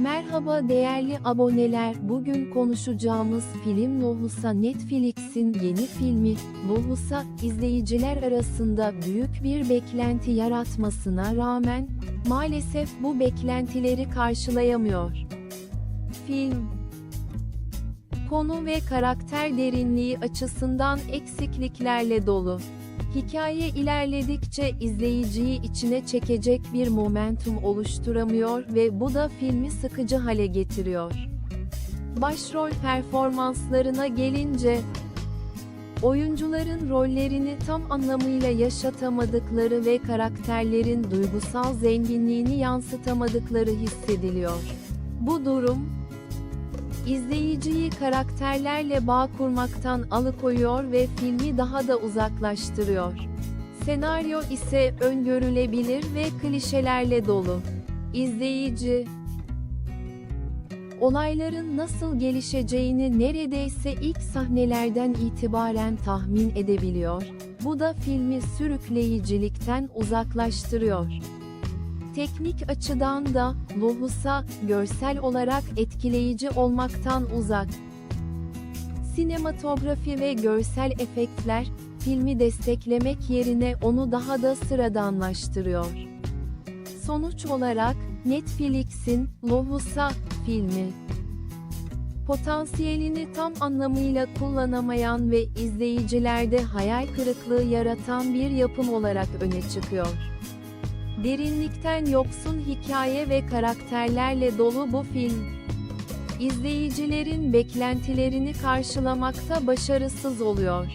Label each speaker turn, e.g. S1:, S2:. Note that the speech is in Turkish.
S1: Merhaba değerli aboneler. Bugün konuşacağımız film Lohusa Netflix'in yeni filmi. Lohusa, izleyiciler arasında büyük bir beklenti yaratmasına rağmen, maalesef bu beklentileri karşılayamıyor. Film Konu ve karakter derinliği açısından eksikliklerle dolu. Hikaye ilerledikçe izleyiciyi içine çekecek bir momentum oluşturamıyor ve bu da filmi sıkıcı hale getiriyor. Başrol performanslarına gelince, oyuncuların rollerini tam anlamıyla yaşatamadıkları ve karakterlerin duygusal zenginliğini yansıtamadıkları hissediliyor. Bu durum, İzleyiciyi karakterlerle bağ kurmaktan alıkoyuyor ve filmi daha da uzaklaştırıyor. Senaryo ise öngörülebilir ve klişelerle dolu. İzleyici olayların nasıl gelişeceğini neredeyse ilk sahnelerden itibaren tahmin edebiliyor. Bu da filmi sürükleyicilikten uzaklaştırıyor. Teknik açıdan da, Lohusa, görsel olarak etkileyici olmaktan uzak. Sinematografi ve görsel efektler, filmi desteklemek yerine onu daha da sıradanlaştırıyor. Sonuç olarak, Netflix'in, Lohusa, filmi, potansiyelini tam anlamıyla kullanamayan ve izleyicilerde hayal kırıklığı yaratan bir yapım olarak öne çıkıyor. Derinlikten yoksun hikaye ve karakterlerle dolu bu film, izleyicilerin beklentilerini karşılamakta başarısız oluyor.